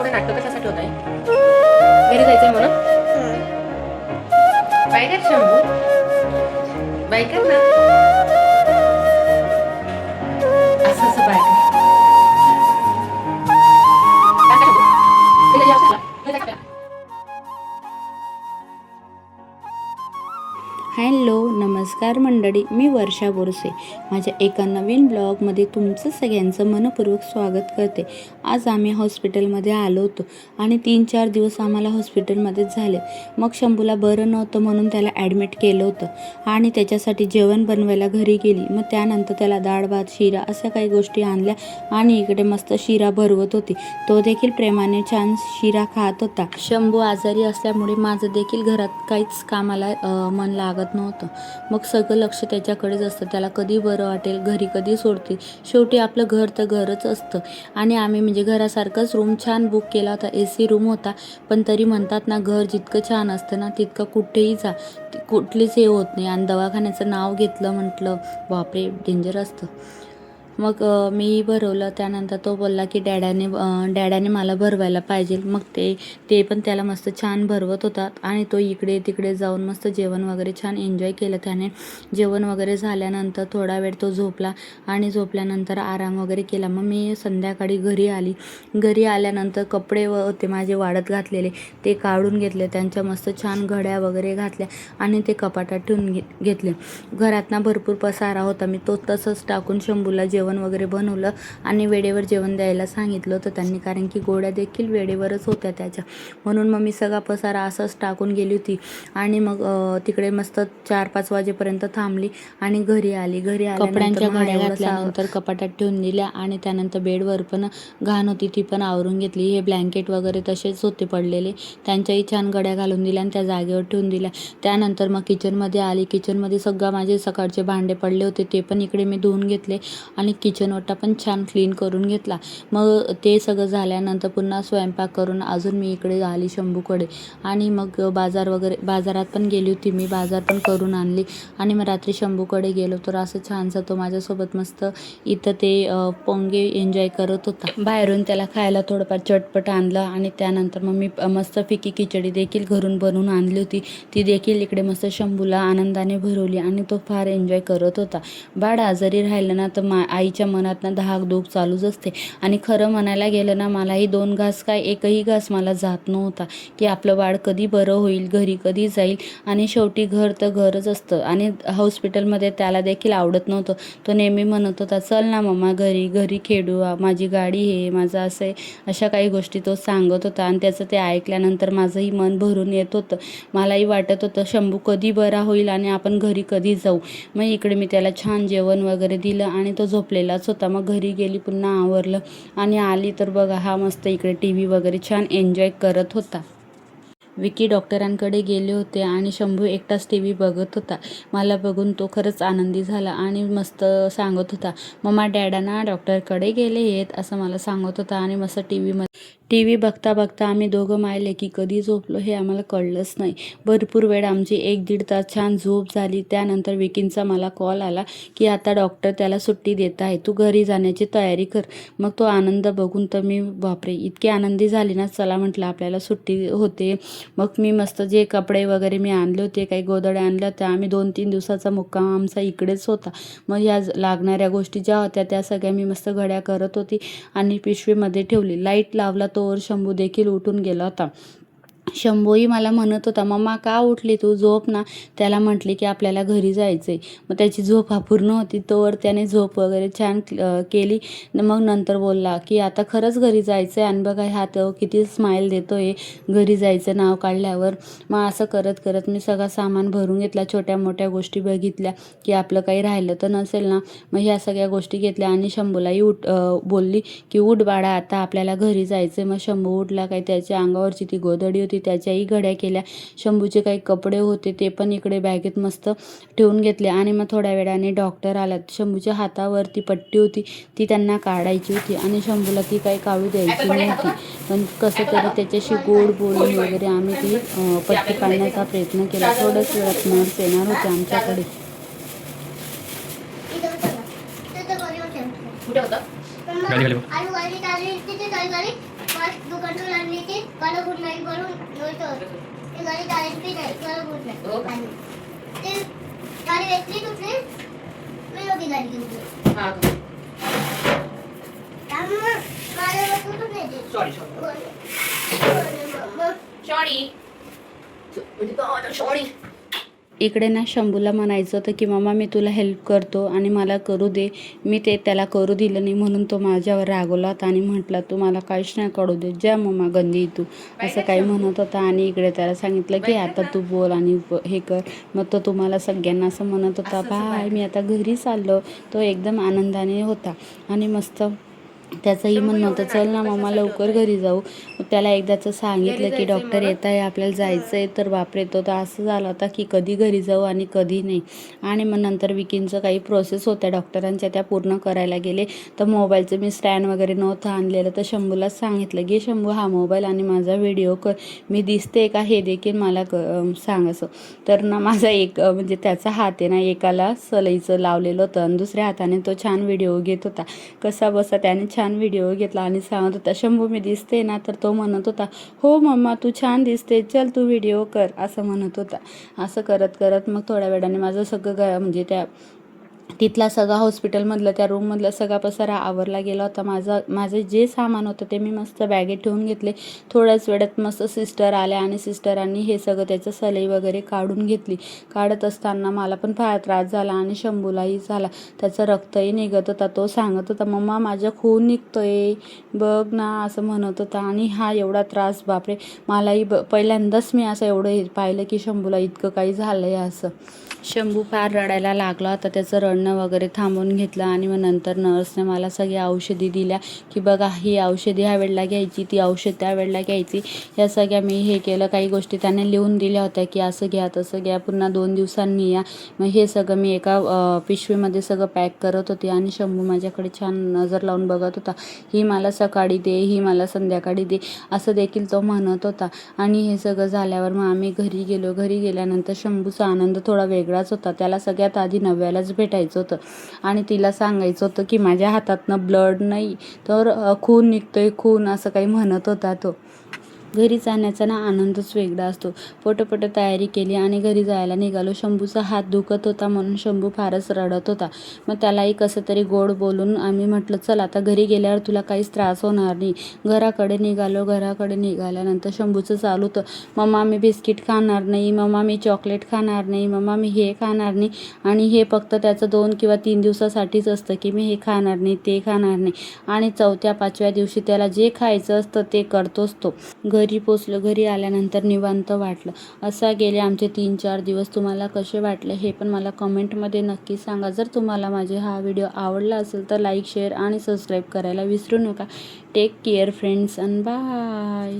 एवढं नाटक कशासाठी होत आहे? घरी जायचंय म्हणून? बाय कर शंभू बाय कर ना. असं असं बाय कर. हॅलो. नमस्कार मंडळी मी वर्षा बोरसे. माझ्या एका नवीन ब्लॉगमध्ये तुमचं सगळ्यांचं मनपूर्वक स्वागत करते. आज आम्ही हॉस्पिटलमध्ये आलो होतो आणि तीन चार दिवस आम्हाला हॉस्पिटलमध्येच झाले. मग शंभूला बरं नव्हतं म्हणून त्याला ॲडमिट केलं होतं आणि त्याच्यासाठी जेवण बनवायला घरी गेली. मग त्यानंतर त्याला डाळ भात शिरा अशा काही गोष्टी आणल्या आणि इकडे मस्त शिरा भरवत होती. तो देखील प्रेमाने छान शिरा खात होता. शंभू आजारी असल्यामुळे माझं देखील घरात काहीच कामाला मन लागत नव्हतं. मग सगळं लक्ष त्याच्याकडेच असतं. त्याला कधी बरं वाटेल घरी कधी सोडतील. शेवटी आपलं घर तर घरच असतं. आणि आम्ही म्हणजे घरासारखाच रूम छान बुक केला होता. ए सी रूम होता. पण तरी म्हणतात ना घर जितकं छान असतं ना तितकं कुठेही जा. कुठलीच हे होत नाही. आणि दवाखान्याचं नाव घेतलं म्हटलं बापरे डेंजर असतं. मग मी भरवलं. त्यानंतर तो बोलला की डॅडाने डॅड्याने डॅडाने मला भरवायला पाहिजे. मग ते ते पण त्याला मस्त छान भरवत होतात. आणि तो इकडे तिकडे जाऊन मस्त जेवण वगैरे छान एन्जॉय केलं त्याने. जेवण वगैरे झाल्यानंतर थोडा वेळ तो झोपला. आणि झोपल्यानंतर आराम वगैरे केला. मग मी संध्याकाळी घरी आली. घरी आल्यानंतर कपडे व होते माझे वाढत घातलेले. ते काढून घेतले. त्यांच्या मस्त छान घड्या वगैरे घातल्या. आणि ते कपाटात ठेवून घे घेतले. घरातना भरपूर पसारा होता. मी तो तसंच टाकून शंभूला जेवण वगैरे बनवलं आणि वेळेवर जेवण द्यायला सांगितलं होतं त्यांनी कारण की गोळ्या देखील वेळेवरच होत्या त्याच्या. म्हणून मग मी सगळा पसारा असंच टाकून गेली होती आणि मग तिकडे मस्त चार पाच वाजेपर्यंत थांबली आणि घरी आली. घरी कपड्यांच्या घड्या घातल्यानंतर कपाटात ठेवून दिल्या आणि त्यानंतर बेडवर पण घाण होती ती पण आवरून घेतली. हे ब्लँकेट वगैरे तसेच होते पडलेले. त्यांच्याही छान गड्या घालून दिल्या आणि त्या जागेवर ठेवून दिल्या. त्यानंतर मग किचनमध्ये आली. किचनमध्ये सगळं माझे सकाळचे भांडे पडले होते ते पण इकडे मी धुवून घेतले आणि किचन ओटा पण छान क्लीन करून घेतला. मग ते सगळं झाल्यानंतर पुन्हा स्वयंपाक करून अजून मी इकडे आली शंभूकडे. आणि मग बाजार वगैरे बाजारात पण गेली होती. मी बाजार पण करून आणली. आणि मग रात्री शंभूकडे गेलो तर असं छानसा तो माझ्यासोबत मस्त इथं ते पोंगे एन्जॉय करत होता. बाहेरून त्याला खायला थोडंफार चटपट आणलं आणि त्यानंतर मग मी मस्त फिकी खिचडी देखील घरून बनवून आणली होती. ती देखील इकडे मस्त शंभूला आनंदाने भरवली आणि तो फार एन्जॉय करत होता. बाळ आजारी राहिलं ना तर मा आईच्या मनात ना धाक चालूच असते. आणि खरं म्हणायला गेलं ना मलाही दोन घास काय एकही घास मला जात नव्हता की आपलं बाळ कधी बरं होईल घरी कधी जाईल. आणि शेवटी घर तर घरच असतं. आणि हॉस्पिटलमध्ये त्याला देखील आवडत नव्हतं. तो नेहमी म्हणत होता चल ना मम्मा घरी घरी खेळू. माझी गाडी आहे माझं असं आहे. अशा काही गोष्टी तो सांगत होता. आणि त्याचं ते ऐकल्यानंतर माझंही मन भरून येत होतं. मलाही वाटत होतं शंभू कधी बरा होईल आणि आपण घरी कधी जाऊ. मग इकडे मी त्याला छान जेवण वगैरे दिलं आणि तो झोप झोपलेलाच होता. मग घरी गेली पुन्हा आवरलं. आणि आली तर बघा हा मस्त इकडे टी व्ही वगैरे छान एन्जॉय करत होता. विकी डॉक्टरांकडे गेले होते आणि शंभू एकटाच टी व्ही बघत होता. मला बघून तो खरंच आनंदी झाला आणि मस्त सांगत होता मम्मा डॅडा ना डॉक्टरकडे गेले आहेत असं मला सांगत होता आणि मस्त टी व्हीमध्ये टी व्ही बघता बघता आम्ही दोघं मायले की कधी झोपलो हे आम्हाला कळलंच नाही. भरपूर वेळ आमची एक दीड तास छान झोप झाली. त्यानंतर विकींचा मला कॉल आला की आता डॉक्टर त्याला सुट्टी देत आहे. तू घरी जाण्याची तयारी कर. मग तो आनंद बघून तर मी बापरे इतकी आनंदी झाली ना. चला म्हटलं आपल्याला सुट्टी होते. मग मी मस्त जे कपडे वगैरे मी आणले होते काही गोदडे आणल्या होत्या आम्ही दोन तीन दिवसाचा मुक्काम आमचा इकडेच होता. मग ह्या लागणाऱ्या गोष्टी ज्या होत्या त्या सगळ्या मी मस्त घड्या करत होती आणि पिशवीमध्ये ठेवली. लाइट लावला तो तोवर शंभू देखील उठून गेला होता. शंभूही मला म्हणत होता मम्मा का उठली तू? झोप ना. त्याला म्हटली की आपल्याला घरी जायचं आहे मग त्याची झोप अपूर्ण होती. तोवर त्याने झोप वगैरे छान केली मग नंतर बोलला की आता खरंच घरी जायचं आहे आणि बघा हा तो किती स्माईल देतो आहे घरी जायचं नाव काढल्यावर. मग असं करत करत मी सगळं सामान भरून घेतला. छोट्या मोठ्या गोष्टी बघितल्या की आपलं काही राहिलं तर नसेल ना. मग ह्या सगळ्या गोष्टी घेतल्या आणि शंभूलाही उठ बोलली की उठ बाळा आता आपल्याला घरी जायचं मग शंभू उठला. काही त्याच्या अंगावरची ती गोधडी होती. त्याच्याही घड्या केल्या. शंभूचे काही कपडे होते ते पण इकडे बॅगेत मस्त ठेवून घेतले. आणि मग थोड्या वेळाने डॉक्टर आलात शंभूच्या हातावरती पट्टी होती. ती त्यांना काढायची होती. आणि शंभूला ती काही काढू द्यायची नव्हती. पण कसं तरी त्याच्याशी गोड बोलून वगैरे आम्ही ती पट्टी काढण्याचा प्रयत्न केला. थोडंच वेळात नर्स येणार होते आमच्याकडे. कुठे होतं? गाडी. आलू गाडी. गाडी तिथे गाडी गाडी मग दुकानातून आणली ती मला गुड नाईट करून नव्हतं ती गाडी चालायची बी नाही मला गुड हो का? नाईट ते गाडी वेचली तुटली मी नव्हती गाडी घेऊन हा का? त्यामुळे माझ्या वस्तू तुटली ती. Sorry, sorry. मग Sorry. म्हणजे तो आता sorry. इकडे ना शंभूला म्हणायचं होतं की मामा मी तुला हेल्प करतो आणि मला करू दे. मी ते त्याला करू दिलं नाही म्हणून तो माझ्यावर रागवला होता आणि म्हटला तू मला काहीच नाही करू दे ज्या मम्मा गंदी तू. असं काही म्हणत होता आणि इकडे त्याला सांगितलं की आता तू बोल आणि हे कर. मग तो तुम्हाला सगळ्यांना असं म्हणत होता बाय मी आता घरी चाललो तो एकदम आनंदाने होता आणि मस्त त्याचंही म्हणणं होतं चल ना मामा लवकर घरी जाऊ. त्याला एकदाचं सांगितलं की डॉक्टर येत आहे आपल्याला जायचं आहे तर बापरे तो तर असं झालं होता की कधी घरी जाऊ आणि कधी नाही. आणि मग नंतर विकींचं काही प्रोसेस होत्या डॉक्टरांच्या त्या पूर्ण करायला गेले. तर मोबाईलचं मी स्टँड वगैरे नव्हतं आणलेलं तर शंभूलाच सांगितलं घे शंभू हा मोबाईल आणि माझा व्हिडिओ कर. मी दिसते का? हे देखील मला क सांग असं. तर ना माझा एक म्हणजे त्याचा हात आहे ना एकाला सलईचं लावलेलं होतं आणि दुसऱ्या हाताने तो छान व्हिडिओ घेत होता. कसा बसा त्याने छान छान व्हिडिओ घेतला आणि सांगत होता शंभू मी दिसते ना तर तो म्हणत होता हो मम्मा तू छान दिसते चल तू व्हिडिओ कर असं म्हणत होता. असं करत करत मग थोड्या वेळाने माझं सगळं म्हणजे त्या तिथला सगळा हॉस्पिटलमधलं त्या रूममधला सगळा पसारा आवरला गेला होता. माझा माझे जे सामान होतं ते मी मस्त बॅगेत ठेवून घेतले. थोड्याच वेळात मस्त सिस्टर आल्या आणि सिस्टरांनी हे सगळं त्याचं सलई वगैरे काढून घेतली. काढत असताना मला पण फार त्रास झाला आणि शंभूलाही झाला. त्याचं रक्तही निघत होता तो सांगत होता मम्मा माझं खून निघतोय. बघ ना असं म्हणत होता. आणि हा एवढा त्रास बापरे. मलाही ब पहिल्यांदाच मी असं एवढं हे पाहिलं की शंभूला इतकं काही झालं आहे असं. शंभू फार रडायला लागला होता. त्याचं रडणं वगैरे थांबवून घेतलं आणि मग नंतर नर्सने मला सगळी औषधी दिल्या की बघा ही औषधी ह्या वेळेला घ्यायची ती औषध त्या वेळेला घ्यायची. ह्या सगळ्या मी हे केलं काही गोष्टी त्याने लिहून दिल्या होत्या की असं घ्या तसं घ्या पुन्हा दोन दिवसांनी या. मग हे सगळं मी एका पिशवीमध्ये सगळं पॅक करत होते आणि शंभू माझ्याकडे छान नजर लावून बघत होता. ही मला सकाळी दे ही मला संध्याकाळी दे असं देखील तो म्हणत होता. आणि हे सगळं झाल्यावर मग आम्ही घरी गेलो. घरी गेल्यानंतर शंभूचा आनंद थोडा वेगळाच होता. त्याला सगळ्यात आधी नव्यालाच भेटायचं. होतं. आणि तिला सांगायचं होतं की माझ्या हातातनं ब्लड नाही तर खून निघतोय खून असं काही म्हणत होता तो. घरी जाण्याचा ना आनंदच वेगळा असतो. पटपट तयारी केली आणि घरी जायला निघालो. शंभूचा हात दुखत होता म्हणून शंभू फारच रडत होता. मग त्यालाही कसं तरी गोड बोलून आम्ही म्हटलं चल आता घरी गेल्यावर तुला काहीच त्रास होणार नाही. घराकडे निघालो. घराकडे निघाल्यानंतर शंभूचं चालू होतं. मम्मा मी बिस्किट खाणार नाही. मम्मा मी चॉकलेट खाणार नाही. मम्मा मी हे खाणार नाही. आणि हे फक्त त्याचं दोन किंवा तीन दिवसासाठीच असतं की मी हे खाणार नाही ते खाणार नाही. आणि चौथ्या पाचव्या दिवशी त्याला जे खायचं असतं ते करतोच तो. घरी पोचलो. घरी आल्यानंतर निवांत वाटलं. असा गेले आमचे तीन चार दिवस. तुम्हाला कसे वाटले हे पण मला कमेंटमध्ये नक्की सांगा. जर तुम्हाला माझे हा व्हिडिओ आवडला असेल तर लाईक शेअर आणि सबस्क्राईब करायला विसरू नका. Take care friends and bye.